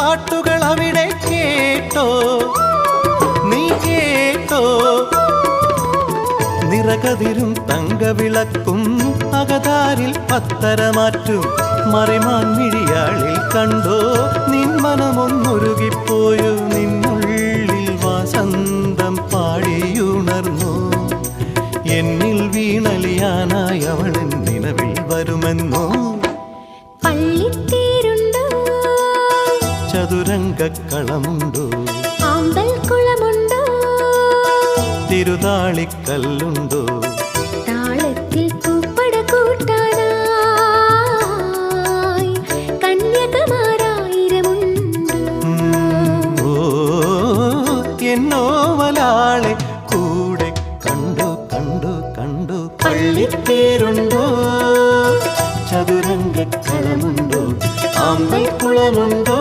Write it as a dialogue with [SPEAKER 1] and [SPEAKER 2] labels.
[SPEAKER 1] പാട്ടുകൾ അവിടെ കേട്ടോ? നീ കേട്ടോ? നിറകതിരും തങ്കവിളക്കും അകതാരിൽ പത്തരമാറ്റും മറിമാൻ മിഴിയാളിൽ കണ്ടോ? നിൻ മനമൊന്നുരുകിപ്പോയോ? നിന്നുള്ളിൽ വാസന്തം പാടിയുണർന്നു. എന്നിൽ വീണലിയാനായി അവളൻ നിലവിൽ വരുമെന്നോ?
[SPEAKER 2] പള്ളിത്തേരുണ്ടോ
[SPEAKER 1] ചതുരംഗക്കളമുണ്ടോ?
[SPEAKER 2] അമ്പൽക്കുളമുണ്ടോ
[SPEAKER 1] തിരുതാളിക്കല്ലുണ്ടോ? താളത്തിൽ കൂപ്പട കൂട്ടാനായി കൂടെ ചതുരംഗക്കളമുണ്ടോ? അമ്പൽക്കുളമുണ്ടോ